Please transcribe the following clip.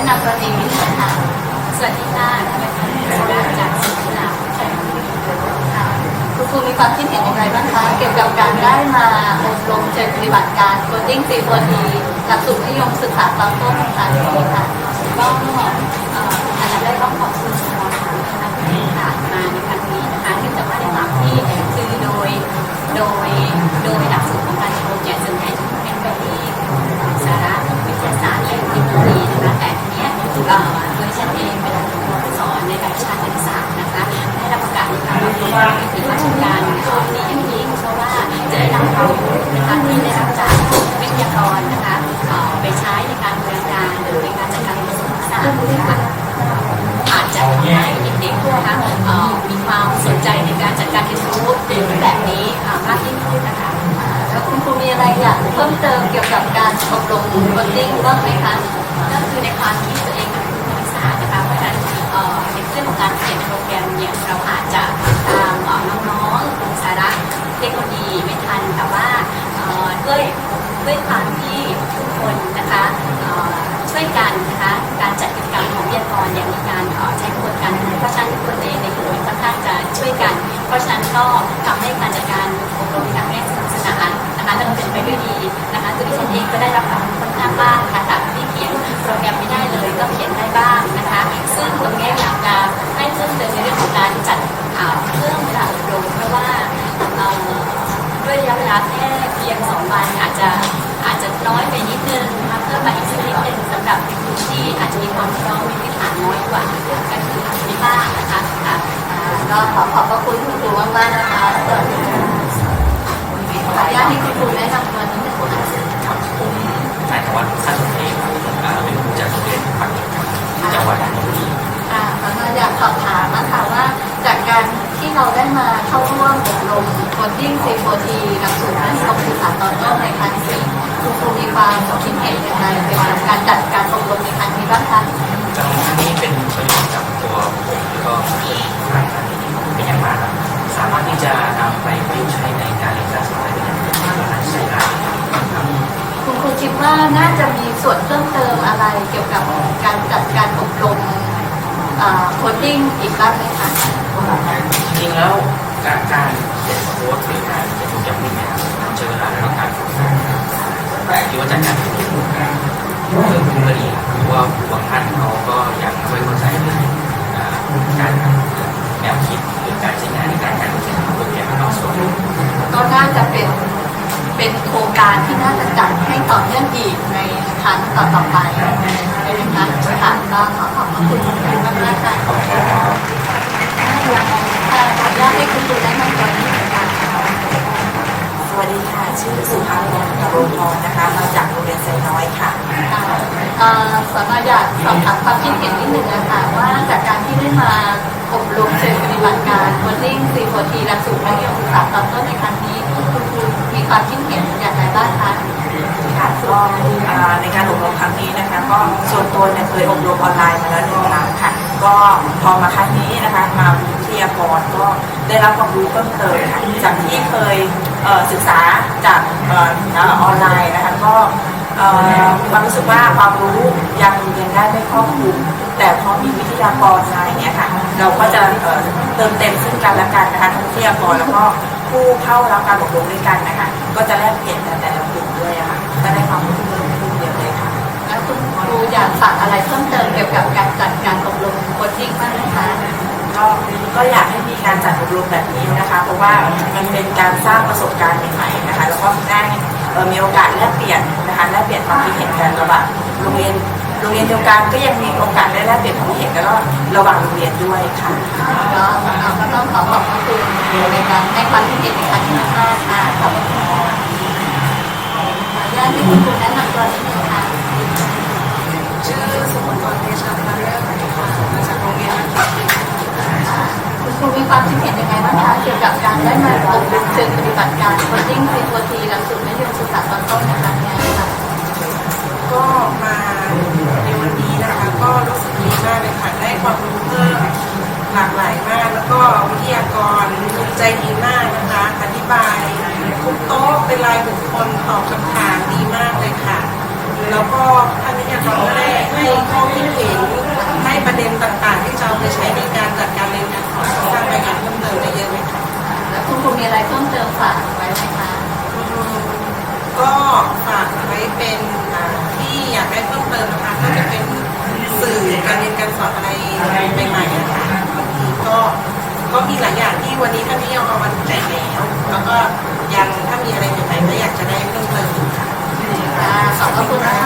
นะนำตัวเองนิดนึงค่ะสวัสดีค่ะเป็นคนสุราษฎร์จากสุราษฎร์ชัยบุรีค่ะคุณครูมีความคิดเห็นอย่างไรบ้างคะเกี่ยวกับการได้มาอบรมเชิงปฏิบัติการโคดิ้งซีโฟทีหลักสูตรนิยมศึกษาตอนต้นในครั้งนี้ค่ะารรับรู้ถึงราชการข้อนี้อย่างยิ่งเพราะว่าจะได้นำความรู้นะคะที่ได้รับจากวิทยากรนะคะไปใช้ในการบริการหรือในการจัดการกระทรวงศึกษานะคะอาจจะทำให้เด็กๆนะคะมีความสนใจในการจัดการเรียนรู้ในรูปแบบนี้มากยิ่งขึ้นนะคะแล้วคุณครูมีอะไรอยากเพิ่มเติมเกี่ยวกับการอบรมโคดดิ้งบ้างไหมคะก็คือในความที่ตัวเองเป็นครูคณิตศารนะคะเพราะฉะนั้นในเรื่องของการเขียนโปรแกรมเนี่ยเราอาจจะ ตาม เวลาแค่เพียงสองวันอาจจะอาจจะน้อยไปนิดนึงนะคะเพิ่มมาอีกสักนิดนึงสำหรับกลุ่มที่อาจจะมีความพร้อมมีพื้นฐานน้อยกว่าก็คือมีบ้างนะคะค่ะก็ขอขอบพระคุณคุณครูมากๆนะคะสวัสดีค่ะขออนุญาตให้คุณครูแนะนำตัวนิดนึงค่ะครับผมนายธวัฒน์ขั้นเทพ ดดิ้งซีโฟทีหลักสูตรการศึกษาตอนต้นในครั้งนี้คุณครูมีความคิดเห็นอย่างไรเกี่ยวกับการจัดการอบรมในครั้งนี้บ้างคะจังหวัดนี้เป็นประโยชน์กับตัวผมแล้วก็เพื่อนหลายท่านเป็นอย่างมากครับสามารถที่จะนำไปประยุกต์ใช้ในการเรียนการสอนได้เป็นอย่างดีและใช้ได้ครับคุณครูคิดว่าน่าจะมีส่วนเพิ่มเติมอะไรเกี่ยวกับการจัดการอบรมโคดดิ้งอีกบ้างไหมคะจริงๆแล้ว การการโค้ดหรือการเขียนโปรแกรมพวกนี้มันใช้เวลาและการฝึกฝนแต่ที่ว่าจากการฝึกฝนเพิ่มขึ้นก็ดีครับเพราะว่าบางท่านเขาก็ยังไม่เข้าใจเรื่องการแนวคิดหรือการใช้งานในการการเขียนโปรแกรมบางส่วนก็น่าจะเป็นเป็นโครงการที่น่าจะจัดให้ต่อเนื่องอีกในครั้งต่อๆไปนะคะค่ะก็ขอขอบคุณมากๆค่ะ วัสดีค่ะ ชื่อสุภาพรกระโรงพรนะคะ มาจากโรงเรียนไซน้อยค่ะค่ะเอ่อสำหรับอยากสอบถามความคิดเห็นนิดนึงนะคะว่าจากการที่ได้มาอบรมเชิงปฏิบัติการโคดดิ้ง C4T หลักสูตรมัธยมศึกษาตอนต้นในครั้งนี้คุณครูมีความคิดเห็นอย่างไรบ้างคะค่ะก็อ่าในการอบรมครั้งนี้นะคะ ก็ส่วนตัวเนี่ยเคยอบรมออนไลน์มาแล้วหนึ่งครั้งค่ะ ก็พอมาครั้งนี้นะคะมาวิท ยากรก็ได้รับความรู้เพิ่มเติมจากที่เคยเศึกษาจากออนไลน์นะคะก็มีความรู้สึกว่าความรู้ยังยังได้ไม่ครอบคลุมแต่พอมีวิทยากรอย่างเงี้ยค่ะเราก็จะเอ่อเติมเต็มซึ่งกันและกันนะคะทั้งวิทยากรแล้วก็ผู้เข้ารับการอบรมด้วยกันนะคะก็จะแลกเปลี่ยนกันแต่ รจัดอบรมแบบนี้นะคะ เพราะว่ามันเป็นการสร้างประสบการณ์ใหม่ๆนะคะ แล้วก็ได้มีโอกาสแลกเปลี่ยนนะคะแลกเปลี่ยนความคิดเห็นกันระหว่างโรงเรียนโรงเรียนเดียวกันก็ยังมีโอกาสได้แลกเปลี่ยนความคิดเห็นกันระหว่างระหว่างโรงเรียนด้วยค่ะก็ก็ต้องขอขอบคุณในการให้ความคิดเห็นในครั้งนี้มากค่ะขอบคุณค่ะขออนุญาตให้คุณแนะน ความคิดเห็นยังไงบ้างคะเกี่ยวกับการได้มาอบรมเชิงปฏิบัติการโคชชิ่ง C4T หลักสูตรมัธยมศึกษาตอนต้นในครั้งนี้ค่ะก็มาในวันนี้นะคะก็รู้สึกดีมากเลยค่ะได้ความรู้เพิ่มหลากหลายมาก แล้วก็วิทยากรใจดีมากนะคะ อธิบายทุกโต๊ะเป็นรายบุคคลตอบคำถามดีมากเลยค่ะ แล้วก็ท่านวิทยากรก็ได้ให้ข้อคิดเห็นให้ประเด็นต่างๆ ที่จะเอาไปใช้ในการจัดการ คุณมีอะไรเพิ่มเติมฝากไว้ไหมคะก็ฝากไว้เป็นที่อยากได้เพิ่มเติมนะคะก็จะเป็นสื่อการเรียนการสอนอะไรใหม่ๆนะคะบางทีก็ก็มีหลายอย่างที่วันนี้ท่านนี้เอามาแจกแล้วแล้วก็ยังถ้ามีอะไรใหม่ๆก็อยากจะได้เพิ่มเติมค่ะขอบคุณค่ะ